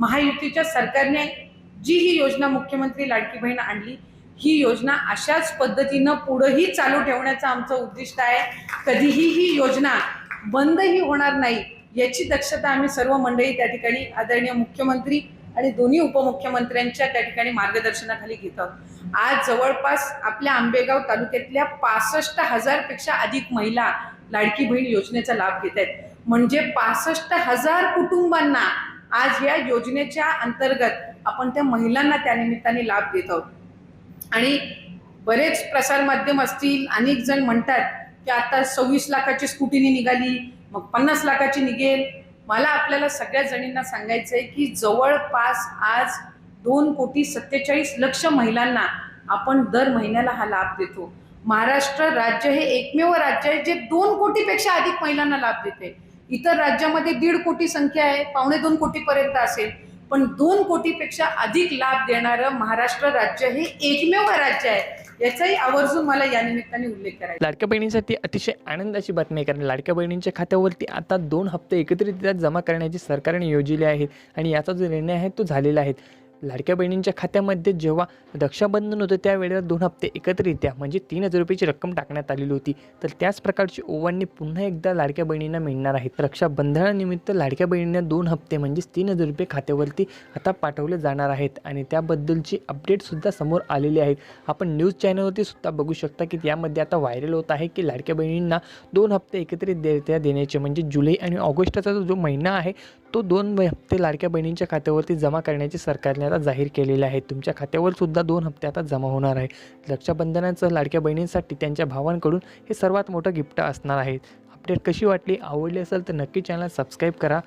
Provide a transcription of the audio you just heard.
महायुतीच्या सरकारने जी ही योजना मुख्यमंत्री लाडकी बहीण आणली ही योजना अशाच पद्धतीनं पुढेही चालू ठेवण्याचं आमचं उद्दिष्ट आहे. कधीही ही योजना बंदही होणार नाही याची दक्षता आम्ही सर्व मंडळी त्या ठिकाणी आदरणीय मुख्यमंत्री आणि दोन्ही उपमुख्यमंत्र्यांच्या त्या ठिकाणी मार्गदर्शनाखाली घेत आहोत आज जवळपास आपल्या आंबेगाव तालुक्यातल्या पासष्ट हजारपेक्षा अधिक महिला लाडकी बहीण योजनेचा लाभ घेत आहेत. म्हणजे पासष्ट हजार कुटुंबांना आज या योजनेच्या अंतर्गत आपण त्या महिलांना त्या निमित्ताने लाभ देत आहोत. आणि बरेच प्रसारमाध्यम असतील अनेक जण म्हणतात की आता सव्वीस लाखाची स्कूटीनी निघाली मग पन्नास लाखाची निघेल. मला आपल्याला सगळ्या जणींना सांगायचं आहे की जवळपास आज दोन कोटी सत्तेचाळीस लक्ष महिलांना आपण दर महिन्याला हा लाभ देतो. महाराष्ट्र राज्य हे एकमेव राज्य आहे जे दोन कोटीपेक्षा अधिक महिलांना लाभ देते. इतर राज्यामध्ये दीड कोटी संख्या आहे पावणे दोन कोटीपर्यंत असेल पण दोन कोटीपेक्षा अधिक लाभ देणारं महाराष्ट्र राज्य हे एकमेव राज्य आहे याचाही आवर्जून मला या निमित्ताने उल्लेख करायचा आहे. लाडक्या बहिणींसाठी अतिशय आनंदाची बातमी आहे कारण लाडक्या बहिणींच्या खात्यावरती आता दोन हप्ते एकत्रितरित्या जमा करण्याची सरकारने योजले आहेत आणि याचा जो निर्णय आहे तो झालेला आहे लाडक्या बहिणींच्या खात्यामध्ये जेव्हा रक्षाबंधन होतं त्यावेळेला दोन हप्ते एकत्रित्या म्हणजे तीन हजार रुपयाची रक्कम टाकण्यात आलेली होती. तर त्याच प्रकारची ओवांनी पुन्हा एकदा लाडक्या बहिणींना मिळणार आहेत रक्षाबंधनानिमित्त लाडक्या बहिणींना दोन हप्ते म्हणजेच तीन हजार रुपये खात्यावरती आता पाठवले जाणार आहेत. आणि त्याबद्दलची अपडेटसुद्धा समोर आलेली आहेत आपण न्यूज चॅनलवरती सुद्धा बघू शकता की त्यामध्ये आता व्हायरल होत आहे की लाडक्या बहिणींना दोन हप्ते एकत्रित देत्या देण्याचे म्हणजे जुलै आणि ऑगस्टचा जो महिना आहे तो दोन हप्ते लाडक्या बहिणींच्या खात्यावरती जमा करण्याचे सरकारने आता जाहीर केलेले आहे तुमच्या खात्यावर सुद्धा दोन हप्ते आता जमा होणार आहे रक्षाबंधनाचं लाडक्या बहिणींसाठी त्यांच्या भावांकडून हे सर्वात मोठं गिफ्ट असणार आहे. अपडेट कशी वाटली? आवडली असेल तर नक्की चॅनल सबस्क्राईब करा.